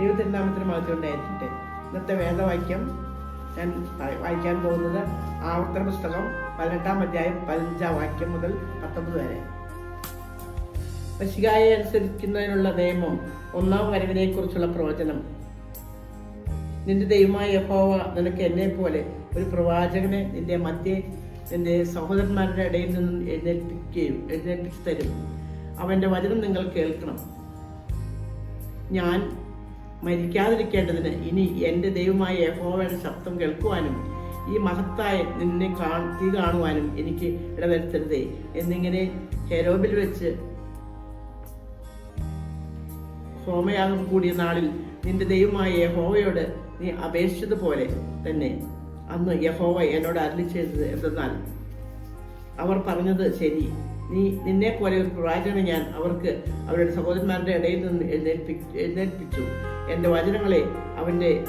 ദൈവത്തിന്റെ നാമത്തിന് മഹത്വമുണ്ടായിരിക്കട്ടെ ഇന്നത്തെ വേദവാക്യം ഞാൻ വായിക്കാൻ പോകുന്നത് ആവർത്തന പുസ്തകം പതിനെട്ടാം അധ്യായം പതിനഞ്ചാം വാക്യം മുതൽ പത്തൊമ്പത് വരെ. പശികായെ അനുസരിക്കുന്നതിനുള്ള നിയമം ഒന്നാം വരവിനെ കുറിച്ചുള്ള പ്രവചനം. നിന്റെ ദൈവമായ യഹോവ നിനക്ക് എന്നെ പോലെ ഒരു പ്രവാചകനെ നിന്റെ മധ്യേ നിന്റെ സഹോദരന്മാരുടെ ഇടയിൽ നിന്നും എഴുന്നേൽപ്പിക്കുകയും എഴുന്നേൽപ്പിച്ചു തരും. അവന്റെ വചനം നിങ്ങൾ കേൾക്കണം. ഞാൻ മരിക്കാതിരിക്കേണ്ടതിന് ഇനി എന്റെ ദൈവമായ യഹോവയുടെ ശബ്ദം കേൾക്കുവാനും ഈ മഹത്തായ നിന്നെ കാ തീ കാണുവാനും എനിക്ക് ഇടവരുത്തരുതേ. എന്നിങ്ങനെ ഹെരോബിൽ വെച്ച് ഹോമയാഗം കൂടിയ നാളിൽ നിന്റെ ദൈവമായ യഹോവയോട് നീ അപേക്ഷിച്ചതുപോലെ തന്നെ അന്ന് യഹോവ എന്നോട് അരളി ചെയ്തത് എന്തെന്നാൽ അവർ പറഞ്ഞത് ശരി. നീ നിന്നെ പോലെ ഒരു പ്രവാചകനെ ഞാൻ അവർക്ക് അവരുടെ സഹോദരന്മാരുടെ ഇടയിൽ നിന്ന് എഴുന്നേൽപ്പി എഴുന്നേൽപ്പിച്ചു. എന്റെ വചനങ്ങളെ അവന്റെ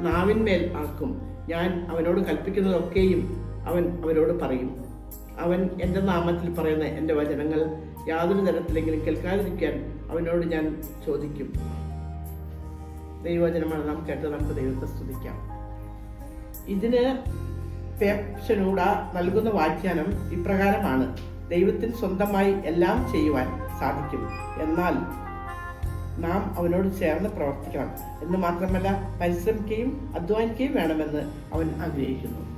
നാവിന്മേൽ ആക്കും. ഞാൻ അവനോട് കൽപ്പിക്കുന്നതൊക്കെയും അവൻ അവരോട് പറയും. അവൻ എന്റെ നാമത്തിൽ പറയുന്ന എന്റെ വചനങ്ങൾ യാതൊരു തരത്തിലെങ്കിലും കേൾക്കാതിരിക്കാൻ അവനോട് ഞാൻ ചോദിക്കും. ദൈവവചനമാണ് നാം കേട്ടത് നമുക്ക് ദൈവത്തെ സ്തുതിക്കാം. ഇതിന് പേപ്ഷനൂട നൽകുന്ന വ്യാഖ്യാനം ഇപ്രകാരമാണ്. ദൈവത്തിന് സ്വന്തമായി എല്ലാം ചെയ്യുവാൻ സാധിക്കും. എന്നാൽ നാം അവനോട് ചേർന്ന് പ്രവർത്തിക്കണം. എന്ന് മാത്രമല്ല പരിശ്രമിക്കുകയും അധ്വാനിക്കുകയും വേണമെന്ന് അവൻ ആഗ്രഹിക്കുന്നു.